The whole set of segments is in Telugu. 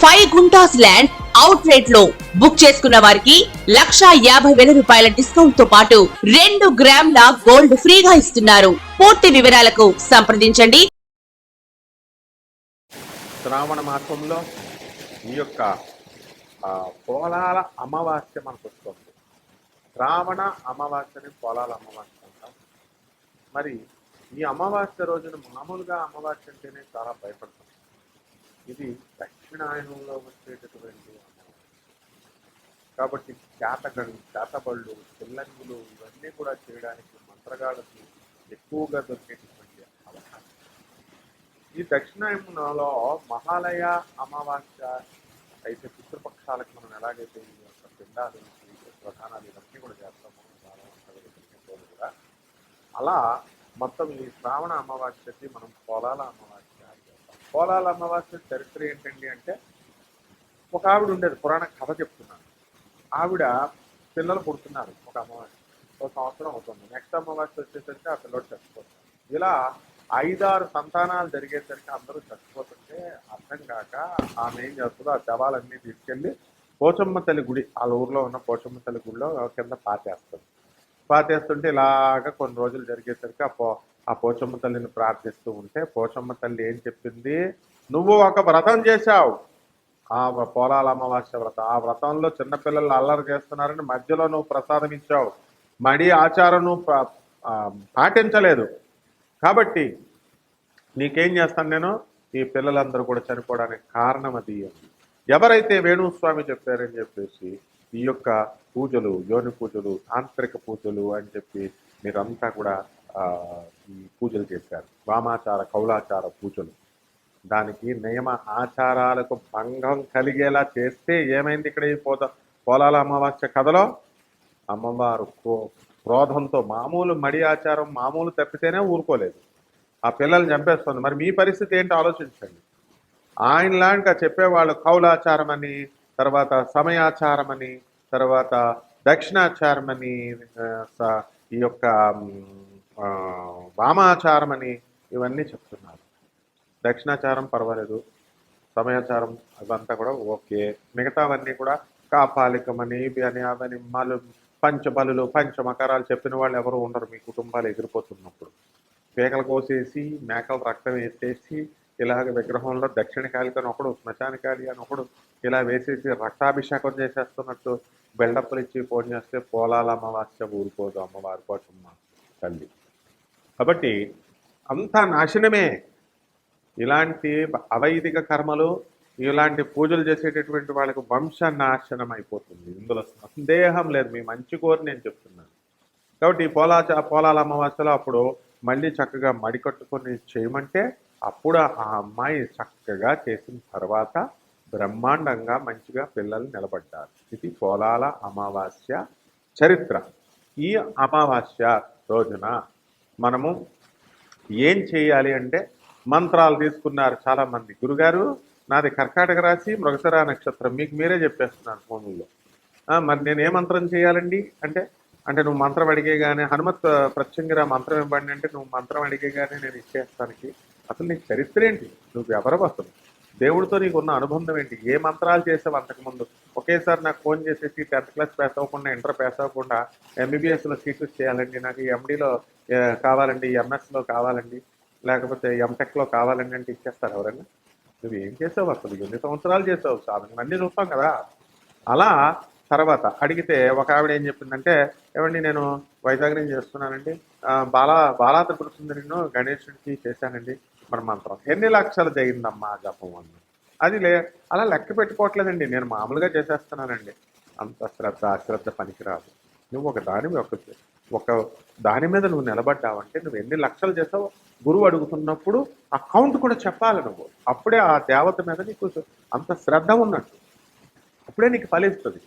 ఫైవ్ గుంటాస్ ల్యాండ్ అవుట్ రేట్లో బుక్ చేసుకున్న వారికి లక్షా యాభై వేల రూపాయల డిస్కౌంట్తో పాటు రెండు గ్రాముల గోల్డ్ ఫ్రీగా ఇస్తున్నారు. పూర్తి వివరాలకు సంప్రదించండి. శ్రావణ మాసంలో ఈ యొక్క ఆ, పోలాల అమావాస్య మనకు వస్తుంది. శ్రావణ అమావాస్యని పోలాల అమావాస్య అంటాం. మరి ఈ అమావాస్య రోజున మామూలుగా అమావాస్య అంటేనే చాలా భయపడతాం. ఇది దక్షిణాయనంలో వచ్చేటటువంటి కాబట్టి చేతగడు చేతబళ్ళు చిల్లంగులు ఇవన్నీ కూడా చేయడానికి మంత్రగాళ్ళకి ఎక్కువగా దొరికేటటువంటి అవకాశం. ఈ దక్షిణాయనంలో మహాలయ అమావాస్య అయితే పితృపక్షాలకు మనం ఎలాగైతే ఈ యొక్క పిండాలు ప్రధానాలు ఇవన్నీ కూడా చేస్తామో బాగా కూడా అలా మొత్తం ఈ శ్రావణ అమావాస్యకి మనం పొలాల అమావాస్య పోలాల అమావాస్య చరిత్ర ఏంటండి అంటే ఒక ఆవిడ ఉండేది పురాణ కథ చెప్తున్నాను. ఆవిడ పిల్లలు పుడుతున్నారు ఒక అమ్మవారి. ఒక సంవత్సరం అవుతుంది. నెక్స్ట్ అమ్మవారి వచ్చేసరికి ఆ పిల్లడు చచ్చిపోతారు. ఇలా ఐదారు సంతానాలు జరిగేసరికి అందరూ చచ్చిపోతుంటే అర్థం కాక ఆమె ఏం చేస్తుందో ఆ శవాలన్నీ తీసుకెళ్ళి పోచమ్మ తల్లి గుడి వాళ్ళ ఊర్లో ఉన్న పోచమ్మ తల్లి గుడిలో కింద పాతేస్తుంది. పాతేస్తుంటే ఇలాగ కొన్ని రోజులు జరిగేసరికి ఆ పో ఆ పోచమ్మ తల్లిని ప్రార్థిస్తూ ఉంటే పోచమ్మ తల్లి ఏం చెప్పింది? నువ్వు ఒక వ్రతం చేశావు. ఆ పోలాల అమావాస్య వ్రతం. ఆ వ్రతంలో చిన్నపిల్లలు అల్లరి చేస్తున్నారని మధ్యలో నువ్వు ప్రసాదం ఇచ్చావు. మడి ఆచారం నువ్వు పాటించలేదు. కాబట్టి నీకేం చేస్తాను నేను? ఈ పిల్లలందరూ కూడా చనిపోవడానికి కారణం అది ఎవరైతే వేణుస్వామి చెప్పారని చెప్పేసి ఈ యొక్క పూజలు యోని పూజలు తాంత్రిక పూజలు అని చెప్పి మీరంతా కూడా పూజలు చేశారు. వామాచార కౌలాచార పూజలు. దానికి నియమ ఆచారాలకు భంగం కలిగేలా చేస్తే ఏమైంది ఇక్కడ ఈ పోత పోలాల అమావాస్య కథలో? అమ్మవారు క్రోధంతో మామూలు మడి ఆచారం మామూలు తప్పితేనే ఊరుకోలేదు. ఆ పిల్లల్ని చంపేస్తుంది. మరి మీ పరిస్థితి ఏంటో ఆలోచించండి. ఆయన చెప్పేవాళ్ళు కౌలాచారం అని తర్వాత సమయాచారం అని తర్వాత దక్షిణాచారం అని స- ఈ యొక్క వామాచారం అని ఇవన్నీ చెప్తున్నారు. దక్షిణాచారం పర్వాలేదు సమయాచారం అదంతా కూడా ఓకే. మిగతావన్నీ కూడా కాపాలికమని ఇవి అని అవని మలు పంచబలులు పంచమకరాలు చెప్పిన వాళ్ళు ఎవరు ఉండరు మీ కుటుంబాలు ఎగిరిపోతున్నప్పుడు. పీకలు కోసేసి మేకలు రక్తం వేసేసి ఇలాగ విగ్రహంలో దక్షిణకాళి అని ఒకడు శ్మశానకాళి అని ఒకడు ఇలా వేసేసి రక్తాభిషేకం చేసేస్తున్నట్టు బిల్డప్పులు ఇచ్చి ఫోన్ చేస్తే పోలాల అమావాస్య ఊరుకోదు అమ్మవారి పోచమ్మ తల్లి. కాబట్టి అంతా నాశనమే. ఇలాంటి అవైదిక కర్మలు ఇలాంటి పూజలు చేసేటటువంటి వాళ్ళకు వంశ నాశనం అయిపోతుంది. ఇందులో సందేహం లేదు. మీ మంచి కోరి నేను చెప్తున్నాను. కాబట్టి ఈ పోలాచ పోలాల అమావాస్యలో అప్పుడు మళ్ళీ చక్కగా మడి కట్టుకొని చేయమంటే అప్పుడు ఆ అమ్మాయి చక్కగా చేసిన తర్వాత బ్రహ్మాండంగా మంచిగా పిల్లలు నిలబడ్డారు. ఇది పోలాల అమావాస్య చరిత్ర. ఈ అమావాస్య రోజున మనము ఏం చేయాలి అంటే మంత్రాలు తీసుకున్నారు చాలా మంది గురుగారు నాది కర్కాటక రాశి మృగశిర నక్షత్రం. మీకు మీరే చెప్పేస్తున్నాను ఫోన్లో మరి నేను ఏ మంత్రం చేయాలండి? అంటే అంటే నువ్వు మంత్రం అడిగేగానే హనుమత్ ప్రత్యంగిరా మంత్రం ఇవ్వండి అంటే నువ్వు మంత్రం అడిగేగానే నేను ఇచ్చేస్తానికి. అసలు నీకు చరిత్ర ఏంటి? నువ్వు ఎవరు అసలు దేవుడితో నీకు ఉన్న అనుబంధం ఏంటి? ఏ మంత్రాలు చేసావు అంతకుముందు? ఒకేసారి నాకు ఫోన్ చేసేసి టెన్త్ క్లాస్ పాస్ అవ్వకుండా ఇంటర్ పాస్ అవ్వకుండా ఎంబీబీఎస్లో సీట్లు చేయాలండి. నాకు ఎండీలో కావాలండి ఎంఎస్లో కావాలండి. లేకపోతే ఎంటెక్లో కావాలండి అంటే ఇచ్చేస్తారు ఎవరైనా. నువ్వు ఏం చేసావు అసలు? ఎన్ని సంవత్సరాలు చేసావు? సాధన అన్నీ చూస్తాం కదా. అలా తర్వాత అడిగితే ఒక ఆవిడ ఏం చెప్పిందంటే ఏమండి నేను వైజాగ్ నుంచి చేస్తున్నానండి బాలా బాలా త్రిపుర గణేషుడికి గణేశుడికి చేశానండి. మన మంత్రం. ఎన్ని లక్షలు జరిగిందమ్మా జపం అన్న? అది లే అలా లెక్క పెట్టుకోవట్లేదండి. నేను మామూలుగా చేసేస్తున్నానండి. అంత శ్రద్ధ అశ్రద్ధ పనికిరాదు. నువ్వు ఒక దాని ఒక ఒక దాని మీద నువ్వు నిలబడ్డావంటే నువ్వు ఎన్ని లక్షలు చేసావు గురువు అడుగుతున్నప్పుడు ఆ కౌంట్ కూడా చెప్పాలి నువ్వు. అప్పుడే ఆ దేవత మీద నీకు అంత శ్రద్ధ ఉన్నట్టు. అప్పుడే నీకు ఫలిస్తుంది.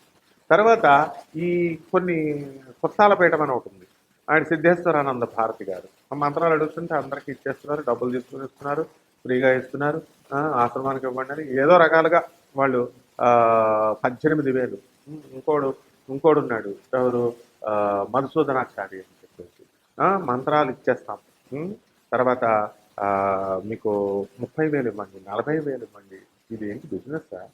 తర్వాత ఈ కొన్ని కొత్తాలపేట అని ఒకటి ఉంది. ఆయన సిద్ధేశ్వరానంద భారతి గారు. ఆ మంత్రాలు అడుగుతుంటే అందరికీ ఇచ్చేస్తున్నారు డబ్బులు తీసుకుని ఇస్తున్నారు ఫ్రీగా ఇస్తున్నారు ఆశ్రమానికి ఇవ్వండి అని. ఏదో రకాలుగా వాళ్ళు పద్దెనిమిది వేలు. ఇంకోడు ఇంకోడు ఉన్నాడు. ఎవరు? ఆ, మధుసూదనాచార్య అని చెప్పేసి. మంత్రాలు ఇచ్చేస్తాం. తర్వాత మీకు ముప్పై వేలు ఇవ్వండి నలభై వేలు ఇవ్వండి. ఇది ఏంటి బిజినెస్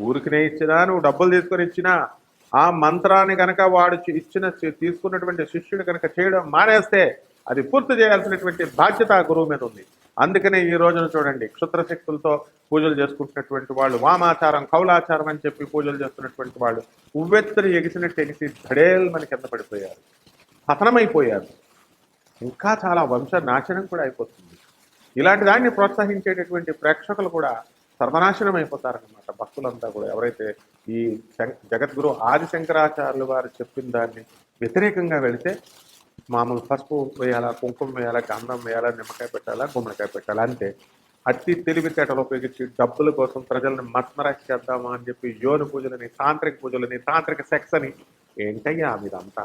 ఊరికినే ఇచ్చినా నువ్వు డబ్బులు తీసుకొని ఇచ్చినా ఆ మంత్రాన్ని కనుక వాడు ఇచ్చిన తీసుకున్నటువంటి శిష్యుడు కనుక చేయడం మానేస్తే అది పూర్తి చేయాల్సినటువంటి బాధ్యత గురువు మీద ఉంది. అందుకనే ఈ రోజున చూడండి క్షుద్ర శక్తులతో పూజలు చేసుకుంటున్నటువంటి వాళ్ళు వామాచారం కౌలాచారం అని చెప్పి పూజలు చేస్తున్నటువంటి వాళ్ళు ఉవ్వెత్తుని ఎగిసినట్టు ఎగిసి ధడేల్ మన కింద పడిపోయారు. పతనమైపోయారు. ఇంకా చాలా వంశ నాశనం కూడా అయిపోతుంది. ఇలాంటి దాన్ని ప్రోత్సహించేటటువంటి ప్రేక్షకులు కూడా సర్వనాశనం అయిపోతారనమాట భక్తులంతా కూడా. ఎవరైతే ఈ జగద్గురు ఆది శంకరాచార్యులు వారు చెప్పిన దాన్ని వ్యతిరేకంగా వెళితే మామూలు పసుపు వేయాలా కుంకుమ వేయాలా గంధం వేయాలా నిమ్మకాయ పెట్టాలా గుమ్మడికాయ పెట్టాలా అంతే అతి తెలివితేటలు ఉపయోగించి డబ్బుల కోసం ప్రజలను మత్మరాశి చేద్దామా అని చెప్పి యోని పూజలని తాంత్రిక పూజలని తాంత్రిక సెక్స్ అని ఏంటయ్యా మీదంతా?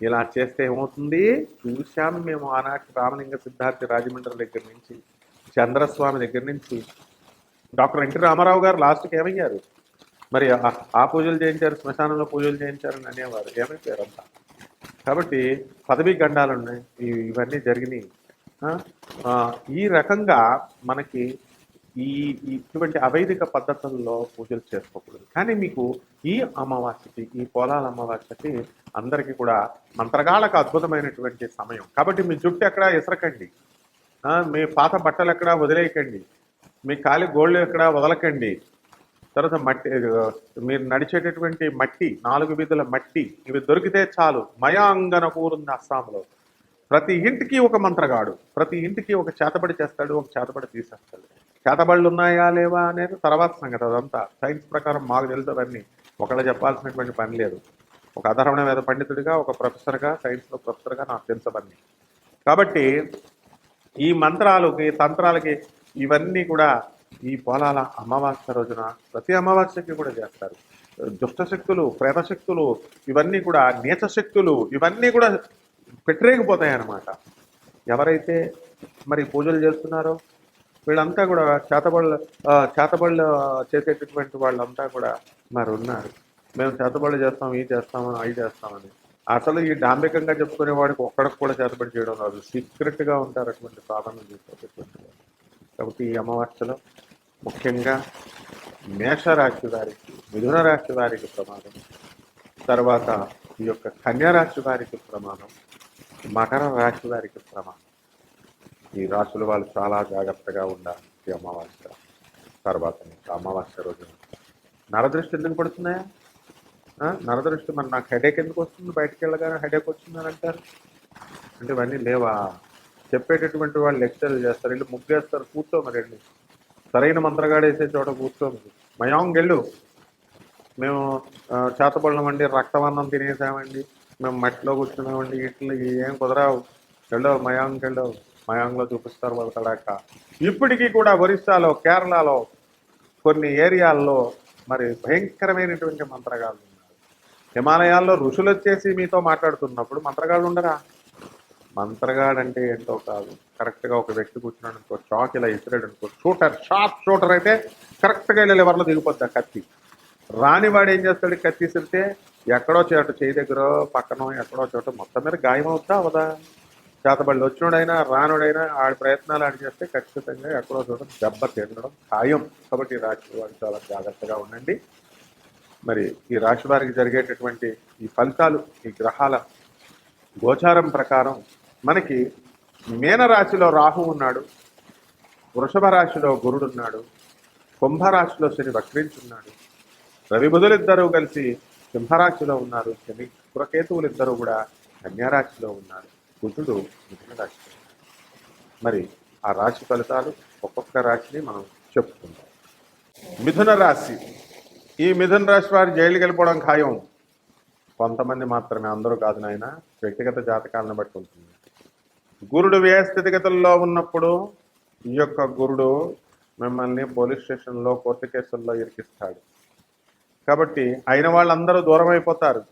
ఇలా చేస్తే ఏమవుతుంది? చూశాం మేము ఆనాటి రామలింగ సిద్ధార్థి రాజమండ్రి దగ్గర నుంచి చంద్రస్వామి దగ్గర నుంచి డాక్టర్ ఎన్టీ రామారావు గారు లాస్ట్కి ఏమయ్యారు? మరి ఆ- ఆ పూజలు చేయించారు శ్మశానంలో పూజలు చేయించారని అనేవారు. ఏమైపోయారు అంతా? కాబట్టి పదవీ గండాలు ఉన్నాయి. ఇవన్నీ జరిగినాయి. ఈ రకంగా మనకి ఈ ఇటువంటి అవైదిక పద్ధతుల్లో పూజలు చేసుకోకూడదు. కానీ మీకు ఈ అమావాస్యకి ఈ పోలాల అమావాస్యకి అందరికీ కూడా మంత్రగాళ్ళకు అద్భుతమైనటువంటి సమయం. కాబట్టి మీ జుట్టు ఎక్కడ ఇసరకండి. మీ పాత బట్టలు ఎక్కడ వదిలేయకండి. మీ కాలి గోళ్ళు ఎక్కడ వదలకండి. తర్వాత మట్టి మీరు నడిచేటటువంటి మట్టి నాలుగు వీధుల మట్టి ఇవి దొరికితే చాలు. మయాంగన కూరుంది అస్సాంలో. ప్రతి ఇంటికి ఒక మంత్రగాడు ప్రతి ఇంటికి ఒక చేతబడి చేస్తాడు ఒక చేతబడి తీసేస్తాడు. చేతబడులు ఉన్నాయా లేవా అనేది తర్వాత సంగతి అదంతా. సైన్స్ ప్రకారం మాకు తెలుసు అవన్నీ. ఒకళ్ళు చెప్పాల్సినటువంటి పని లేదు. ఒక అధర్వణ మీద పండితుడిగా ఒక ప్రొఫెసర్గా సైన్స్లో ప్రొఫెసర్గా నాకు తెలుసు అవన్నీ. కాబట్టి ఈ మంత్రాలకి తంత్రాలకి ఇవన్నీ కూడా ఈ పొలాల అమావాస్య రోజున ప్రతి అమావాస్యకి కూడా చేస్తారు. దుష్ట శక్తులు శక్తులు ఇవన్నీ కూడా నీచశక్తులు ఇవన్నీ కూడా పెట్టరేగిపోతాయి అన్నమాట ఎవరైతే మరి పూజలు చేస్తున్నారో వీళ్ళంతా కూడా చేతబళ్ళు చేతబళ్ళు చేసేటటువంటి వాళ్ళంతా కూడా మరి ఉన్నారు. మేము చేతబళ్ళు చేస్తాం ఈ చేస్తామని అవి చేస్తామని. అసలు ఈ డాంబికంగా చెప్పుకునే వాడికి ఒక్కడికి కూడా చేతబడి చేయడం రాదు. సీక్రెట్గా ఉంటారు అటువంటి సాధనలు చేసేటటువంటి కాబట్టి ఈ అమావాస్యలో ముఖ్యంగా మేషరాశి వారికి మిథున రాశి వారికి ప్రమాదం తర్వాత ఈ యొక్క కన్యారాశి వారికి ప్రమాదం మకర రాశి వారికి ప్రమాదం ఈ రాశుల వాళ్ళు చాలా జాగ్రత్తగా ఉండాలి ఈ అమావాస్య తర్వాత అమావాస్య రోజున నరదృష్టి ఎందుకు పడుతున్నాయా? నరదృష్టి మరి నాకు హెడేక్ ఎందుకు వస్తుంది? బయటికి వెళ్ళగానే హెడేక్ వచ్చిందని అంటారు. అంటే ఇవన్నీ లేవా? చెప్పేటటువంటి వాళ్ళు లెక్చర్లు చేస్తారు. వెళ్ళి ముగ్గేస్తారు కూర్చో మరి వెళ్ళి సరైన మంత్రగాడేసే చోట కూర్చో మరి మయాంగ్ వెళ్ళు. మేము ఆ, చేతబడినామండి రక్తవర్ణం తినేసామండి. మేము మట్టిలో కూర్చున్నామండి ఇట్లు ఏం కుదరావు. వెళ్ళవు మయాంగ్ వెళ్ళవు మయాంగ్లో చూపిస్తారు వాళ్ళ తడాక. ఇప్పటికీ కూడా ఒరిస్సాలో కేరళలో కొన్ని ఏరియాల్లో మరి భయంకరమైనటువంటి మంత్రగాళ్ళు ఉన్నారు. హిమాలయాల్లో ఋషులు వచ్చేసి మీతో మాట్లాడుతున్నప్పుడు మంత్రగాళ్ళు ఉండరా? మంత్రగాడు అంటే ఏంటో కాదు. కరెక్ట్గా ఒక వ్యక్తి కూర్చున్నాడు అనుకో షాక్ ఇలా ఇసిరాడు అనుకో షూటర్ షార్ప్ షూటర్ అయితే కరెక్ట్గా ఇలా ఎవరిలో దిగిపోద్ది ఆ కత్తి. రానివాడు ఏం చేస్తాడు కత్తి ఇసిరితే ఎక్కడో చోట చేయి దగ్గర పక్కన ఎక్కడో చోట మొత్తం మీద గాయం అవుతా అవదా? చేతబడి వచ్చినోడైనా రానుడైనా ఆడి ప్రయత్నాలు ఆడి చేస్తే ఖచ్చితంగా ఎక్కడో చోట దెబ్బ తినడం ఖాయం. కాబట్టి ఈ రాశి వారు చాలా జాగ్రత్తగా ఉండండి. మరి ఈ రాశి వారికి జరిగేటటువంటి ఈ ఫలితాలు ఈ గ్రహాల గోచారం ప్రకారం మనకి మీనరాశిలో రాహు ఉన్నాడు వృషభ రాశిలో గురుడున్నాడు కుంభరాశిలో శని వక్రించున్నాడు. రవి బుధులిద్దరూ కలిసి సింహరాశిలో ఉన్నారు శని పురకేతువులు ఇద్దరు కూడా కన్యారాశిలో ఉన్నారు. బుధుడు మిథున రాశిలో మరి ఆ రాశి ఫలితాలు ఒక్కొక్క రాశిని మనం చెప్పుకుందాం. మిథున రాశి. ఈ మిథున రాశి వారి జైలుకి వెళ్ళిపోవడం ఖాయం. కొంతమంది మాత్రమే అందరూ కాదు నాయన వ్యక్తిగత జాతకాలను బట్టి ఉంటుంది. గురుడు వ్యయ స్థితిగతుల్లో ఉన్నప్పుడు ఈ యొక్క గురుడు మిమ్మల్ని పోలీస్ స్టేషన్లో కోర్టు కేసుల్లో ఇరికిస్తాడు. కాబట్టి అయిన వాళ్ళందరూ దూరం అయిపోతారు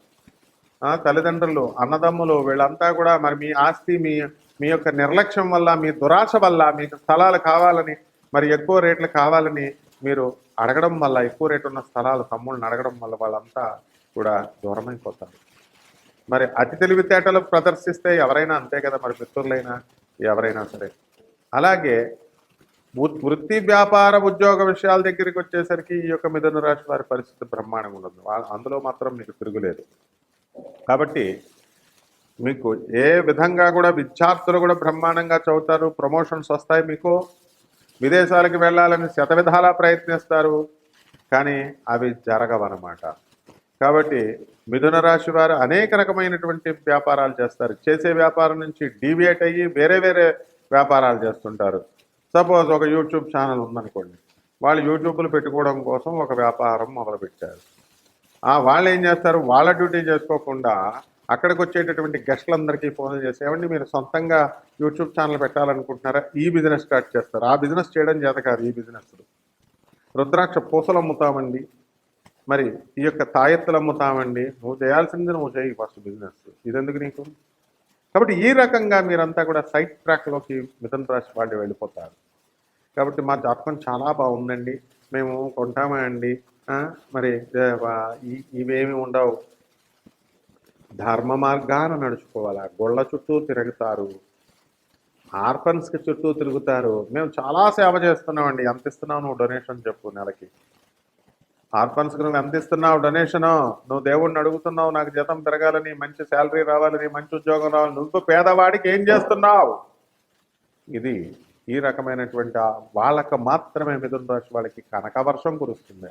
తల్లిదండ్రులు అన్నదమ్ములు వీళ్ళంతా కూడా మరి మీ ఆస్తి మీ మీ యొక్క నిర్లక్ష్యం వల్ల మీ దురాశ వల్ల మీకు స్థలాలు కావాలని మరి ఎక్కువ రేట్లు కావాలని మీరు అడగడం వల్ల ఎక్కువ రేటు ఉన్న స్థలాలు తమ్ముళ్ళని అడగడం వల్ల వాళ్ళంతా కూడా దూరమైపోతారు. మరి అతి తెలివితేటలు ప్రదర్శిస్తే ఎవరైనా అంతే కదా మరి మిత్రులైనా? ఎవరైనా సరే. అలాగే వృ- వృత్తి వ్యాపార ఉద్యోగ విషయాల దగ్గరికి వచ్చేసరికి ఈ యొక్క మిథున రాశి వారి పరిస్థితి బ్రహ్మాండంగా ఉండదు అందులో మాత్రం మీకు తిరుగులేదు. కాబట్టి మీకు ఏ విధంగా కూడా విద్యార్థులు కూడా బ్రహ్మాండంగా చదువుతారు ప్రమోషన్స్ వస్తాయి మీకు. విదేశాలకు వెళ్ళాలని శతవిధాలా ప్రయత్నిస్తారు. కానీ అవి జరగవన్నమాట. కాబట్టి మిథున రాశి వారు అనేక రకమైనటువంటి వ్యాపారాలు చేస్తారు. చేసే వ్యాపారం నుంచి డీవియేట్ అయ్యి వేరే వేరే వ్యాపారాలు చేస్తుంటారు. సపోజ్ ఒక యూట్యూబ్ ఛానల్ ఉందనుకోండి. వాళ్ళు యూట్యూబ్లు పెట్టుకోవడం కోసం ఒక వ్యాపారం మొదలుపెట్టారు. వాళ్ళు ఏం చేస్తారు? వాళ్ళ డ్యూటీ చేసుకోకుండా అక్కడికి వచ్చేటటువంటి గెస్టులందరికీ ఫోన్ చేసి ఏమండి మీరు సొంతంగా యూట్యూబ్ ఛానల్ పెట్టాలనుకుంటున్నారా? ఈ బిజినెస్ స్టార్ట్ చేస్తారు. ఆ బిజినెస్ చేయడం చేత కాదు ఈ బిజినెస్ రుద్రాక్ష పూసలు అమ్ముతామండి మరి ఈ యొక్క తాయెత్తులు అమ్ముతామండి. నువ్వు చేయాల్సింది నువ్వు చేయి ఫస్ట్ బిజినెస్ ఇదెందుకు నీకు? కాబట్టి ఈ రకంగా మీరంతా కూడా సైట్ ట్రాక్లోకి మిథున రాశి వాళ్ళు వెళ్ళిపోతారు. కాబట్టి మా జాతకం చాలా బాగుందండి. మేము కొంటామా అండి? మరి ఇవేమి ఉండవు. ధర్మ మార్గాన నడుచుకోవాలా. గొళ్ళ చుట్టూ తిరుగుతారు. ఆర్ఫన్స్కి చుట్టూ తిరుగుతారు. మేము చాలా సేవ చేస్తున్నామండి. ఎంత ఇస్తున్నావు నువ్వు డొనేషన్ చెప్పు నెలకి? ఆర్ఫన్స్ నువ్వు ఎంత ఇస్తున్నావు? డొనేషను. నువ్వు దేవుడిని అడుగుతున్నావు నాకు జీతం పెరగాలని మంచి శాలరీ రావాలని మంచి ఉద్యోగం రావాలని. నువ్వు పేదవాడికి ఏం చేస్తున్నావు? ఇది ఈ రకమైనటువంటి వాళ్ళకు మాత్రమే మిథున రాశి వాళ్ళకి కనకవర్షం కురుస్తుంది.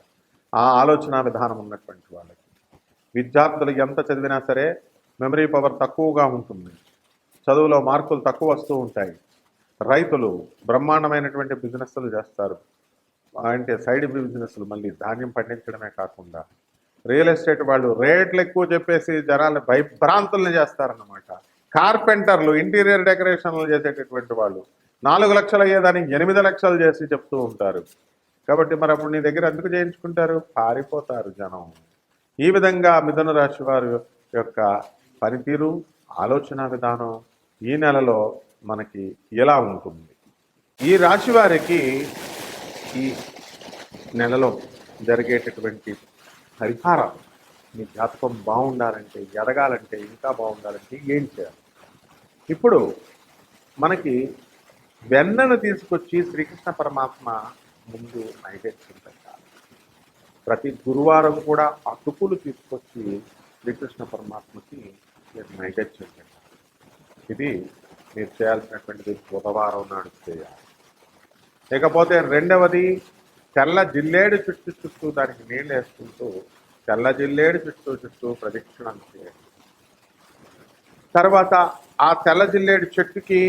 ఆ ఆలోచన విధానం ఉన్నటువంటి వాళ్ళకి. విద్యార్థులు ఎంత చదివినా సరే మెమరీ పవర్ తక్కువగా ఉంటుంది. చదువులో మార్కులు తక్కువ వస్తూ ఉంటాయి. రైతులు బ్రహ్మాండమైనటువంటి బిజినెస్లు చేస్తారు. అంటే సైడ్ బిజినెస్లు మళ్ళీ ధాన్యం పండించడమే కాకుండా రియల్ ఎస్టేట్ వాళ్ళు రేట్లు ఎక్కువ చెప్పేసి జనాలు భయభ్రాంతులను చేస్తారన్నమాట. కార్పెంటర్లు ఇంటీరియర్ డెకరేషన్లు చేసేటటువంటి వాళ్ళు నాలుగు లక్షలు అయ్యేదానికి ఎనిమిది లక్షలు చేసి చెప్తూ ఉంటారు. కాబట్టి మరి అప్పుడు నీ దగ్గర ఎందుకు చేయించుకుంటారు? పారిపోతారు జనం. ఈ విధంగా మిథున రాశి వారి యొక్క పనితీరు ఆలోచన విధానం ఈ నెలలో మనకి ఎలా ఉంటుంది? ఈ రాశి వారికి ఈ నెలలో జరిగేటటువంటి పరిహారాలు మీ జాతకం బాగుండాలంటే ఎదగాలంటే ఇంకా బాగుండాలంటే ఏం చేయాలి? ఇప్పుడు మనకి వెన్నను తీసుకొచ్చి శ్రీకృష్ణ పరమాత్మ ముందు నైవేద్యం పెట్టాలి. ప్రతి గురువారం కూడా అటుకులు తీసుకొచ్చి శ్రీకృష్ణ పరమాత్మకి మీరు నైవేద్యం పెట్టాలి. ఇది మీరు చేయాల్సినటువంటిది బుధవారం నాడు చేయాలి. ఇకపోతే రెండవది తెల్ల జిల్లేడు చుట్టూ చుట్టూ దానికి నీళ్ళు వేసుకుంటూ తెల్ల జిల్లేడు చుట్టూ చుట్టూ ప్రదక్షిణం చేయండి తర్వాత ఆ తెల్ల జిల్లేడు చెట్టుకి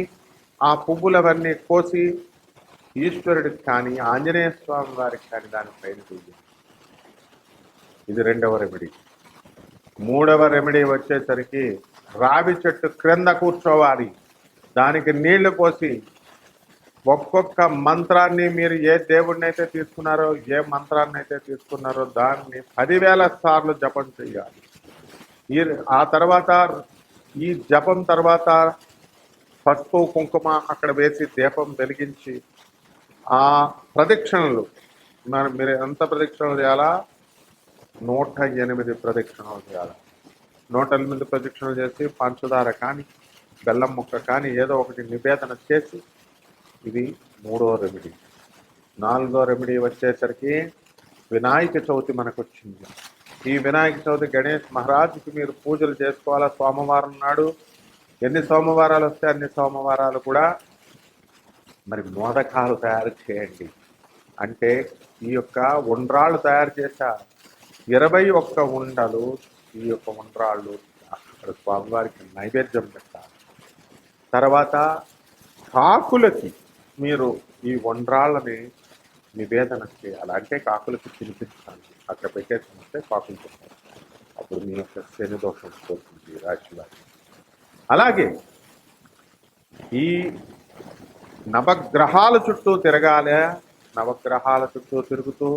ఆ పువ్వులవన్నీ కోసి ఈశ్వరుడికి కానీ ఆంజనేయ స్వామి వారికి కానీ దాని పైన ఇది రెండవ రెమెడీ. మూడవ రెమెడీ వచ్చేసరికి రావి చెట్టు క్రింద కూర్చోవాలి. దానికి నీళ్ళు పోసి ఒక్కొక్క మంత్రాన్ని మీరు ఏ దేవుడిని అయితే తీసుకున్నారో ఏ మంత్రాన్ని అయితే తీసుకున్నారో దాన్ని పదివేల సార్లు జపం చేయాలి. ఈ ఆ తర్వాత ఈ జపం తర్వాత పసుపు కుంకుమ అక్కడ వేసి దీపం వెలిగించి ఆ ప్రదక్షిణలు మరి మీరు ఎంత ప్రదక్షిణలు చేయాలా? నూట ఎనిమిది ప్రదక్షిణలు చేయాలి. నూట ఎనిమిది ప్రదక్షిణలు చేసి పంచదార కానీ బెల్లం ముక్క కానీ ఏదో ఒకటి నివేదన చేసి ఇది మూడో రెమెడీ నాలుగో రెమెడీ వచ్చేసరికి వినాయక చవితి మనకు వచ్చింది ఈ వినాయక చవితి గణేష్ మహారాజుకి మీరు పూజలు చేసుకోవాలా? సోమవారం నాడు ఎన్ని సోమవారాలు వస్తే అన్ని సోమవారాలు కూడా మరి మోదకాలు తయారు చేయండి. అంటే ఈ యొక్క ఉండ్రాళ్ళు తయారు చేశా ఇరవై ఒక్క ఉండలు ఈ యొక్క ఉండ్రాళ్ళు అక్కడ స్వామివారికి నైవేద్యం పెట్టాలి. తర్వాత కాకులకి మీరు ఈ వండ్రాళ్ళని నివేదన చేయాలి. అంటే కాకులకి తినిపించడానికి అక్కడ పెట్టేసి కాకులు తింటారు. అప్పుడు మీ యొక్క శని దోషం పోతుంది రాశివారి అలాగే ఈ నవగ్రహాల చుట్టూ తిరగాలి. నవగ్రహాల చుట్టూ తిరుగుతూ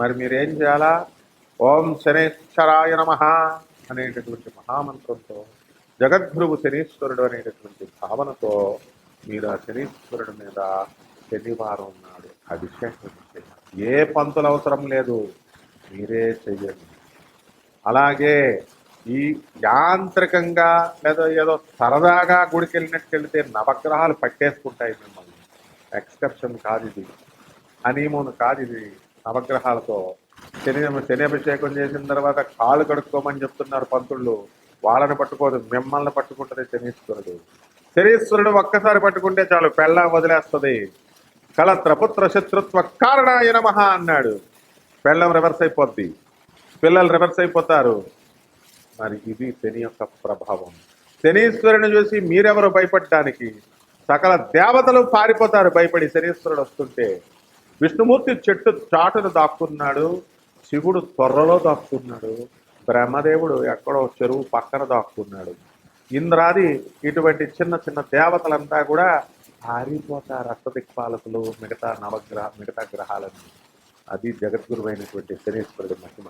మరి మీరేం చేయాలా? ఓం శనేశ్వరాయ నమ అనేటటువంటి మహామంత్రంతో జగద్గురువు శనీశ్వరుడు అనేటటువంటి భావనతో మీరు ఆ శనీశ్వరుడి మీద శనివారం నాడు అభిషేకం చేయాలి. ఏ పంతులు అవసరం లేదు. మీరే చెయ్యండి. అలాగే ఈ యాంత్రికంగా లేదా ఏదో సరదాగా గుడికి వెళ్ళినట్టు వెళితే నవగ్రహాలు పట్టేసుకుంటాయి మిమ్మల్ని. ఎక్స్కర్షన్ కాదు ఇది. హనీమూన్ కాదు ఇది. నవగ్రహాలతో శని శని అభిషేకం చేసిన తర్వాత కాళ్ళు కడుక్కోమని చెప్తున్నారు పంతుళ్ళు. వాళ్ళని పట్టుకోదు. మిమ్మల్ని పట్టుకుంటుంది శనీశ్వరుడు. శనీశ్వరుడు ఒక్కసారి పట్టుకుంటే చాలు పెళ్ళ వదిలేస్తుంది. కళత్రపుత్ర శత్రుత్వ కారణాయ నమః అన్నాడు. పెళ్ళం రివర్స్ అయిపోద్ది. పిల్లలు రివర్స్ అయిపోతారు. మరి ఇది శని యొక్క ప్రభావం. శనీశ్వరుని చూసి మీరెవరు భయపడడానికి సకల దేవతలు పారిపోతారు. భయపడి శనీశ్వరుడు వస్తుంటే విష్ణుమూర్తి చెట్టు చాటును దాక్కున్నాడు. శివుడు త్వరలో దాక్కున్నాడు. బ్రహ్మదేవుడు ఎక్కడో చెరువు పక్కన దాక్కున్నాడు. ఇంద్రాది ఇటువంటి చిన్న చిన్న దేవతలంతా కూడా ఆరిపోతారు అష్టదిక్పాలకులు మిగతా నవగ్రహ మిగతా గ్రహాలను. అది జగద్గురువైనటువంటి శనీశ్వరుడి మహిమ.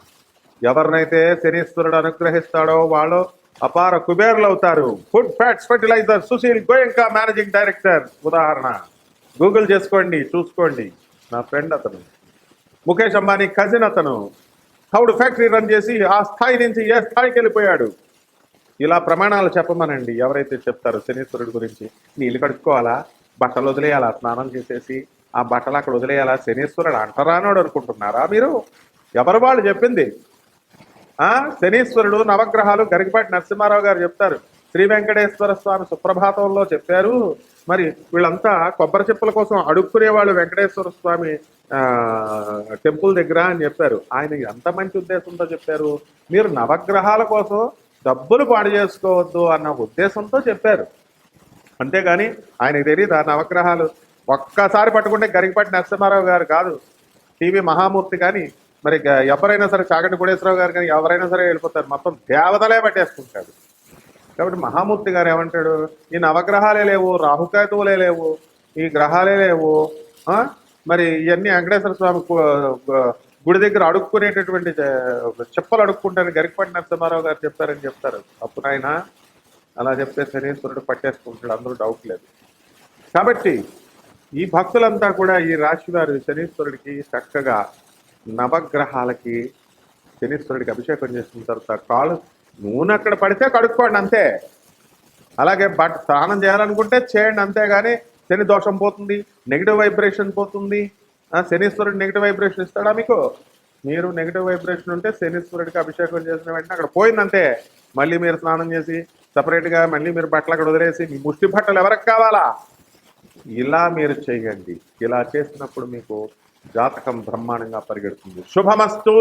ఎవరినైతే శనీశ్వరుడు అనుగ్రహిస్తాడో వాళ్ళు అపార కుబేరులు అవుతారు food fats fertiliser Sushil Goenka managing director ఉదాహరణ. గూగుల్ చేసుకోండి చూసుకోండి. నా ఫ్రెండ్ అతను. ముఖేష్ అంబానీ కజిన్ అతను. హౌడ్ ఫ్యాక్టరీ రన్ చేసి ఆ స్థాయి నుంచి ఏ స్థాయికి వెళ్ళిపోయాడు? ఇలా ప్రమాణాలు చెప్పమనండి. ఎవరైతే చెప్తారో శనీశ్వరుడి గురించి నీళ్ళు కడుక్కోవాలా? బట్టలు వదిలేయాలా? స్నానం చేసేసి ఆ బట్టలు అక్కడ వదిలేయాలా? శనీశ్వరుడు అంటరానోడు అనుకుంటున్నారా మీరు? ఎవరు వాళ్ళు చెప్పింది? శనీశ్వరుడు నవగ్రహాలు గరికపాటి నరసింహారావు గారు చెప్తారు. శ్రీ వెంకటేశ్వర స్వామి సుప్రభాతంలో చెప్పారు. మరి వీళ్ళంతా కొబ్బరి చెప్పుల కోసం అడుక్కునే వాళ్ళు వెంకటేశ్వర స్వామి టెంపుల్ దగ్గర అని చెప్పారు. ఆయన ఎంత మంచి ఉద్దేశంతో చెప్పారు? మీరు నవగ్రహాల కోసం డబ్బులు పాడు చేసుకోవద్దు అన్న ఉద్దేశంతో చెప్పారు. అంతేగాని ఆయనకు తెలియదు ఆ నవగ్రహాలు. ఒక్కసారి పట్టుకుంటే గరికపాటి నరసింహారావు గారు కాదు. టీవీ మహామూర్తి కానీ మరి గ- ఎవరైనా సరే చాగంటి కోటేశ్వరరావు గారు కానీ ఎవరైనా సరే వెళ్ళిపోతారు. మొత్తం దేవతలే పట్టేసుకుంటాడు కాబట్టి మహామూర్తి గారు ఏమంటాడు? ఈ నవగ్రహాలే లేవు రాహుకేతువులే లేవు ఈ గ్రహాలే లేవు మరి ఇవన్నీ వెంకటేశ్వర స్వామి గుడి దగ్గర అడుక్కునేటటువంటి చెప్పలు అడుక్కుంటారు గరికపాటి నరసింహారావు గారు చెప్తారని చెప్తారు. అప్పుడు ఆయన అలా చెప్తే శనీశ్వరుడు పట్టేసుకుంటాడు. అందరూ డౌట్ లేదు. కాబట్టి ఈ భక్తులంతా కూడా ఈ రాశివారు శనీశ్వరుడికి చక్కగా నవగ్రహాలకి శనీశ్వరుడికి అభిషేకం చేసిన తర్వాత కాళ్ళు నూనె అక్కడ పడితే కడుక్కోండి అంతే. అలాగే బట్ స్నానం చేయాలనుకుంటే చేయండి అంతేగాని శని దోషం పోతుంది నెగిటివ్ వైబ్రేషన్ పోతుంది. శనీశ్వరుడు నెగిటివ్ వైబ్రేషన్ ఇస్తాడా మీకు? మీరు నెగిటివ్ వైబ్రేషన్ ఉంటే శనీశ్వరుడికి అభిషేకం చేసిన వెంటనే అక్కడ పోయిందంటే మళ్ళీ మీరు స్నానం చేసి సపరేట్గా మళ్ళీ మీరు బట్టలు అక్కడ వదిలేసి మీ ముష్టి బట్టలు ఎవరికి కావాలా? ఇలా మీరు చేయండి. ఇలా చేసినప్పుడు మీకు జాతకం బ్రహ్మాండంగా పరిగెడుతుంది. శుభమస్తు.